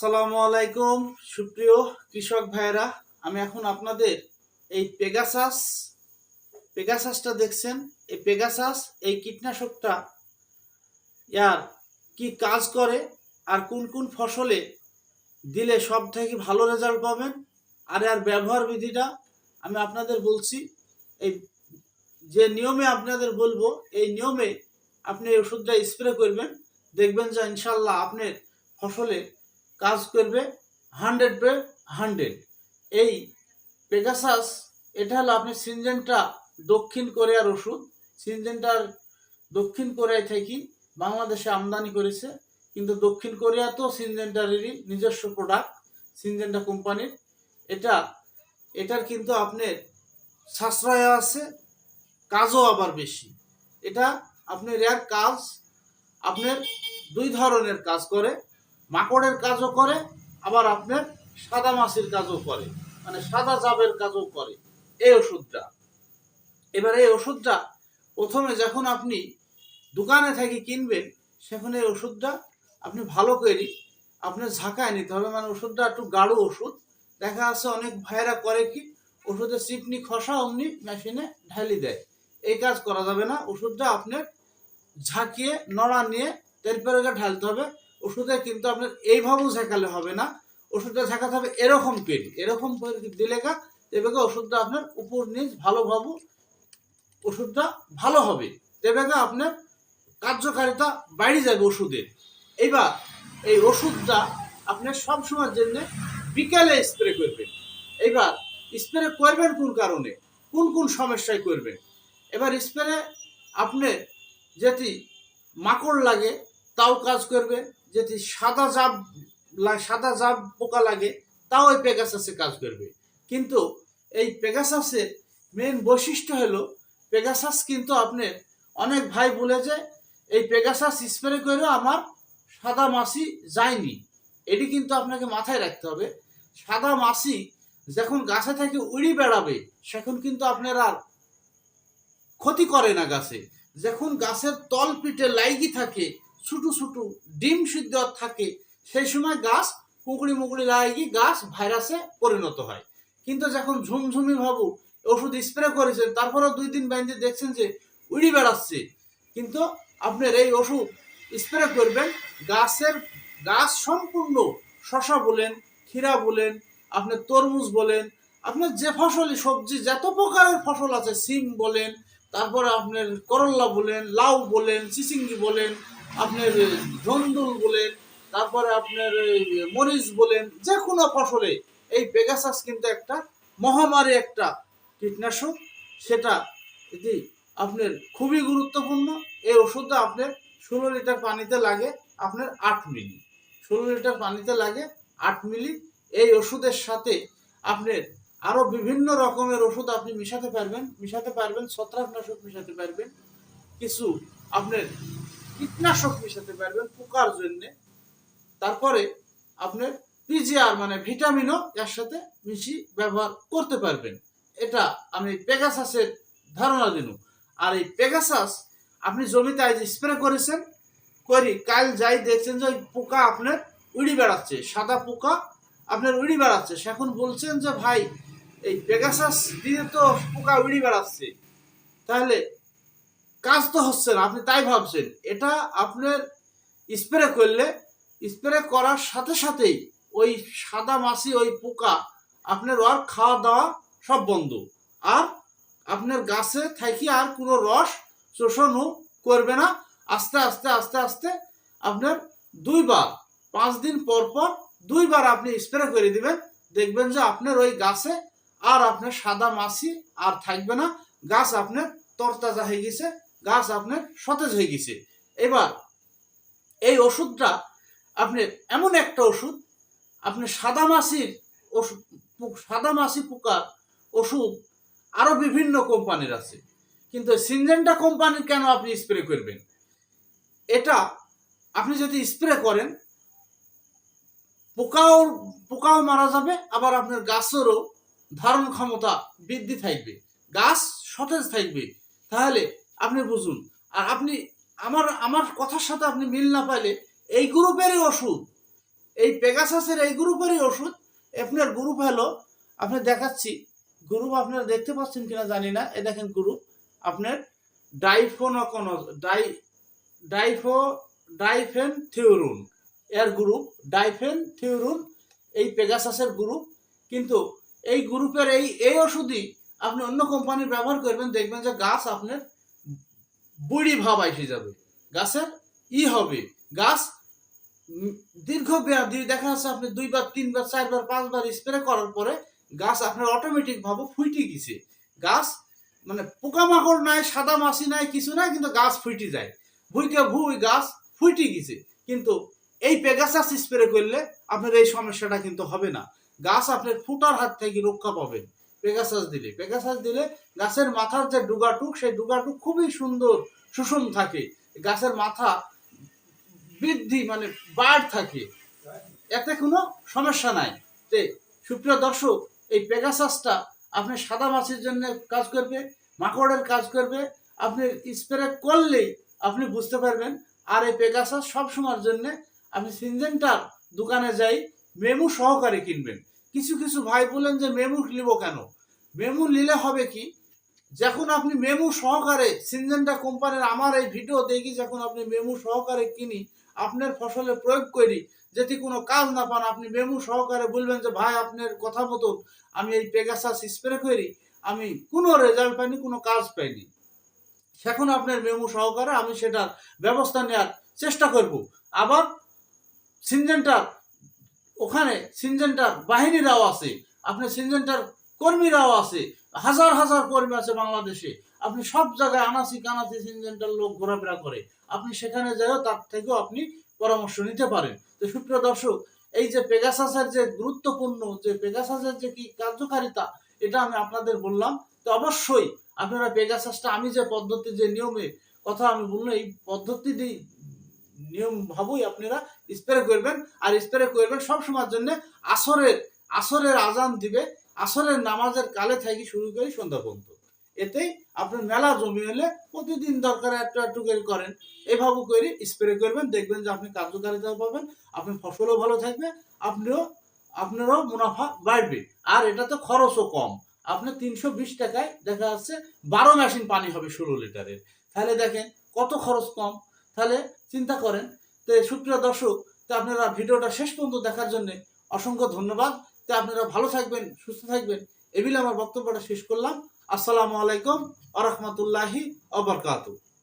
আসসালামু আলাইকুম, সুপ্রিয় কৃষক ভাইরা আমি এখন আপনাদের এই পেগাসাস পেগাসাসটা দেখছেন? এই পেগাসাস এই কীটনাশকটা ইয়ার কি কাজ করে আর কোন কোন ফসলে দিলে সব থেকে ভালো রেজাল্ট পাবেন আর এর ব্যবহার বিধিটা আমি আপনাদের বলছি। এই যে নিয়মে আপনাদের বলব, এই নিয়মে আপনি এই ওষুধটা স্প্রে করবেন, দেখবেন যে ইনশাল্লাহ আপনার ফসলে কাজ করবে হান্ড্রেড পে হান্ড্রেড। এই পেগাসাস এটা হলো আপনি সিনজেনটা দক্ষিণ কোরিয়ার ওষুধ। সিনজেনটার দক্ষিণ কোরিয়ায় থেকে, বাংলাদেশে আমদানি করেছে। কিন্তু দক্ষিণ কোরিয়া তো সিনজেন্টারেরই নিজস্ব প্রোডাক্ট সিনজেন্টা কোম্পানির। এটা, এটার কিন্তু আপনার সাশ্রয় আছে, কাজও আবার বেশি। এটা আপনার এর কাজ, আপনার দুই ধরনের কাজ করে। মাকড়ের কাজও করে, আবার আপনার সাদা মাছির কাজও করে মানে সাদা জাবের কাজও করে। এই ওষুধটা। এবার এই ওষুধটা প্রথমে যখন আপনি দোকানে থেকে কিনবেন, সেখানে এই ওষুধটা আপনি ভালো করে আপনি ঝাঁকায় নিতে হবে। মানে ওষুধটা একটু গাঢ় ওষুধ। দেখা যাচ্ছে অনেক ভাইয়েরা করে কি ওষুধের চিপনি খসা অমনি মেশিনে ঢালি দেয়। এই কাজ করা যাবে না। ওষুধটা আপনার ঝাঁকিয়ে, নড়া নিয়ে তেরপরে ঢালতে হবে। ওষুধে কিন্তু আপনার এইভাবেও ঝাঁকালে হবে না। ওষুধটা ঝাঁকাতে হবে এরকম করে এরকম করে দিলে গা গা ওষুধটা আপনার উপর নিচ ভালোভাবে ওষুধটা ভালো হবে। গা আপনার কার্যকারিতা বাইরে যাবে ওষুধের এইবার এই ওষুধটা আপনার সব সময়ের জন্য বিকালে স্প্রে করবেন। এইবার স্প্রে করবেন কোন কারণে? কোন কোন সমস্যায় করবেন? এবার স্প্রে আপনি যেটি মাকড় লাগে, তাও কাজ করবে। যেটি সাদা জাব সাদা জাব পোকা লাগে, তাও এই পেগাসাসে কাজ করবে। কিন্তু এই পেগাসাসের মেন বৈশিষ্ট্য হলো পেগাসাস কিন্তু আপনি অনেক ভাই বলে যে, এই পেগাসাস স্প্রে করে আমার সাদা মাছি যায়নি। এটি কিন্তু আপনাকে মাথায় রাখতে হবে। সাদা মাছি যখন গাছে থেকে উড়ি বেড়াবে, সেখন কিন্তু আপনার আর ক্ষতি করে না গাছে। যখন গাছের তল পিঠে লাইগি থাকে ছোটো ছোটো ডিম সিদ্ধ থাকে, সেই সময় গাছ কুকুড়ি মুকুড়ি লাগি গাছ ভাইরাসে পরিণত হয়। কিন্তু যখন ঝুমঝুমি ভাবু, ওষুধ স্প্রে করেছেন, তারপরেও দুই দিন বাইন্দে দেখছেন যে উড়ি বেড়াচ্ছে। কিন্তু আপনার এই ওষুধ স্প্রে করবেন, গাছের গাছ সম্পূর্ণ শশা বলেন, ক্ষীরা বলেন, আপনার তরমুজ বলেন, আপনার যে ফসলই সবজি, যত প্রকারের ফসল আছে, সিম বলেন, তারপরে আপনার করল্লা বলেন, লাউ বলেন, চিচিঙ্গি বলেন আপনার ধন্দুল বলেন, তারপরে আপনার মরিচ বলেন যে কোনো ফসলে এই পেগাসাস কিন্তু একটা মহামারী একটা কীটনাশক। সেটা এটি আপনার খুবই গুরুত্বপূর্ণ। এই ওষুধটা আপনার ষোলো লিটার পানিতে লাগে আপনার আট মিলি। ষোলো লিটার পানিতে লাগে আট মিলি। এই ওষুধের সাথে আপনার আরও বিভিন্ন রকমের ওষুধ আপনি মিশাতে পারবেন মিশাতে পারবেন, ছত্রাকনাশক মিশাতে পারবেন। কিছু আপনার কীটনাশক মিশাতে পারবেন পোকার জন্যে। তারপরে আপনার পিজিআর মানে ভিটামিনও এর সাথে মিশি ব্যবহার করতে পারবেন। এটা আমি পেগাসাসের ধারণা দিন। আর এই পেগাসাস আপনি জমিতে আজ স্প্রে করেছেন, করি কাল যাই দেখছেন যে ওই পোকা আপনার উড়ি বেড়াচ্ছে, সাদা পোকা আপনার উড়ি বেড়াচ্ছে। সে এখন বলছেন যে, ভাই, এই পেগাসাস দিয়ে তো পোকা উড়ি বেড়াচ্ছে। তাহলে কাজ তো হচ্ছে না, আপনি তাই ভাবছেন। এটা আপনার স্প্রে করলে স্প্রে করার সাথে সাথেই ওই সাদা মাছি, ওই পোকা আপনার ওর খাওয়া দাওয়া সব বন্ধ। আর আপনার গাছে থাকি আর কোনো রস শোষণও করবে না। আস্তে আস্তে আস্তে আস্তে আপনার দুইবার, পাঁচ দিন পর পর দুইবার আপনি স্প্রে করে দিবেন। দেখবেন যে আপনার ওই গাছে আর আপনার সাদা মাছি আর থাকবে না। গাছ আপনার তরতাজা হয়ে গেছে। গাছ আপনার সতেজ হয়ে গেছে। এবার এই ওষুধটা আপনার এমন একটা ওষুধ, আপনি সাদা মাছির ওষুধ সাদা মাছি পোকার ওষুধ আরও বিভিন্ন কোম্পানির আছে। কিন্তু সিনজেন্টা কোম্পানির কেন আপনি স্প্রে করবেন? এটা আপনি যদি স্প্রে করেন, পোকাও পোকাও মারা যাবে, আবার আপনার গাছেরও ধারণ ক্ষমতা বৃদ্ধি থাকবে। গাছ সতেজ থাকবে। তাহলে আপনি বুঝুন। আর আপনি আমার আমার কথার সাথে আপনি মিল না পাইলে এই গ্রুপেরই ওষুধ। এই পেগাসাসের এই গ্রুপেরই ওষুধ। আপনার গ্রুপ হলো, আপনি দেখাচ্ছি, গ্রুপ আপনারা দেখতে পাচ্ছেন কিনা জানি না। এ দেখেন গ্রুপ, আপনার ডাইফোনকন, ডাই, ডাইফো, ডাইফেন থিওরুন। এর গ্রুপ, ডাইফেন থিওরুন, এই পেগাসাসের গ্রুপ। কিন্তু এই গ্রুপের এই এই ওষুধই আপনি অন্য কোম্পানির ব্যবহার করবেন, দেখবেন যে গাছ আপনার বুড়ি ভাব এসে যাবে। গাছের ই হবে। গাছ দীর্ঘ মেয়াদি দেখা যাচ্ছে আপনি দুইবার, তিনবার, চারবার, পাঁচবার স্প্রে করার পরে গাছ আপনার অটোমেটিক ভাবে ফুইটে গেছে। গাছ মানে পোকামাকড় নাই, সাদা মাছি নাই, কিছু নাই, কিন্তু গাছ ফুইটে যায়। ভুইকে ভুই গাছ ফুইটে গেছে। কিন্তু এই পেগাসাস স্প্রে করলে আপনার এই সমস্যাটা কিন্তু হবে না। গাছ আপনার ফুটার হাত থেকে রক্ষা পাবেন। পেগাসাস দিলে। পেগাসাস দিলে গাছের মাথার যে ডুগাটুক, সেই ডুগাটুক খুবই সুন্দর, সুষম থাকে। গাছের মাথা বৃদ্ধি মানে বাড় থাকে। এতে কোনো সমস্যা নাই। তে সুপ্রিয় দর্শক, এই পেগাসাসটা আপনি সাদা মাছের জন্য কাজ করবে, মাকড়ের কাজ করবে, আপনি স্প্রে করলেই আপনি বুঝতে পারবেন। আর এই পেগাসাস সব সময়ের জন্য আপনি সিনজেন্টার দোকানে যাই, মেমু সহকারে কিনবেন। কিছু কিছু ভাই বলেন যে মেমু নিব কেন? মেমু নিলে হবে কি? যখন আপনি মেমু সহকারে সিনজেন্টা কোম্পানির আমার এই ভিডিও দেখি, যখন আপনি মেমু সহকারে কিনি, আপনার ফসলে প্রয়োগ করি, যদি কোনো কাজ না পান, আপনি মেমু সহকারে বলবেন যে, ভাই, আপনার কথা মতন আমি এই পেগাসাস স্প্রে করি, আমি কোনো রেজাল্ট পাইনি, কোনো কাজ পাইনি। সেখন আপনার মেমু সহকারে আমি সেটার ব্যবস্থা নেওয়ার চেষ্টা করব। আবার সিনজেন্টার ওখানে সিনজেন্টার বাহিনীরাও আছে আপনার সিনজেন্টার কর্মীরাও আছে, হাজার হাজার কর্মী আছে বাংলাদেশে। আপনি সব জায়গায় আনাচি কানাচি সিনজেন্টার লোক ঘোরাফেরা করে, আপনি সেখানে যাইও, তার থেকেও আপনি পরামর্শ নিতে পারেন। তো সুপ্রিয় দর্শক, এই যে পেগাসাসের যে গুরুত্বপূর্ণ, যে পেগাসাসের যে কি কার্যকারিতা, এটা আমি আপনাদের বললাম। তো অবশ্যই আপনারা পেগাসাসটা, আমি যে পদ্ধতি, যে নিয়মে কথা আমি বললাম, এই পদ্ধতিটি নিয়ম ভাবই আপনারা স্প্রে করবেন আর স্প্রে করবেন সব সময়ের জন্য আসরের আসরের আজান দিবে, আসরের নামাজের কালে থেকে শুরু করে সন্ধ্যা পর্যন্ত। এতেই আপনার মেলা জমি হলে প্রতিদিন দরকার একটু একটু করে করেন। এভাবে করে স্প্রে করবেন, দেখবেন যে আপনি কার্যকারিতা পাবেন, আপনার ফসলও ভালো থাকবে, আপনিও, আপনারও মুনাফা বাড়বে। আর এটা তো খরচও কম। আপনার তিনশো বিশ টাকায় দেখা যাচ্ছে বারো মেশিন পানি হবে ষোলো লিটারের তাহলে দেখেন কত খরচ কম। তাহলে চিন্তা করেন। তো সুপ্রিয় দর্শক, তো আপনারা ভিডিওটা শেষ পর্যন্ত দেখার জন্য অসংখ্য ধন্যবাদ। তো আপনারা ভালো থাকবেন, সুস্থ থাকবেন এবিলে আমার বক্তব্যটা শেষ করলাম। আসসালামু আলাইকুম আ রহমতুল্লাহি আবরকাতু